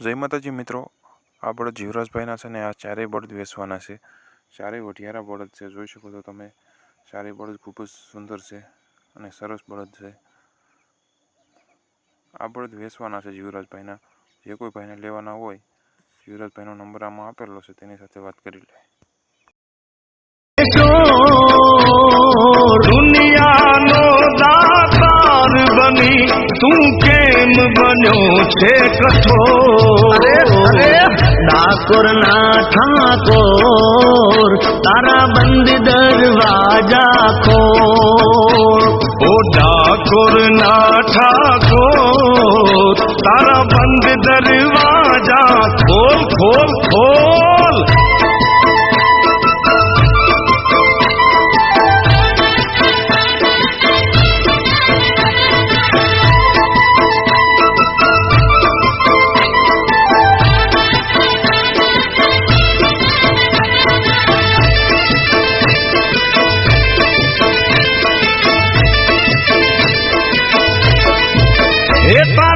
જય માતાજી મિત્રો. આ બળદ જીવરાજભાઈના છે ને આ ચારેય બળદ વેચવાના છે. ચારેય વઢિયારા બળદ છે. જોઈ શકો છો તમે. ચારેય બળદ ખૂબ જ સુંદર છે અને સરસ બળદ છે. આ બળદ વેચવાના છે જીવરાજભાઈના. જે કોઈ ભાઈને લેવાના હોય, જીવરાજભાઈનો નંબર આમાં આપેલો છે. તેની સાથે વાત કરી લે. તું કેમ બન્યો છે કઠોર? ડાકોર ના ઠાકોર તારા બંધ દરવાજા ખોલ ઓ ડાકોર ના ઠાકોર તારા બંધ દરવાજા ખોલ ખોલ ખોલ If I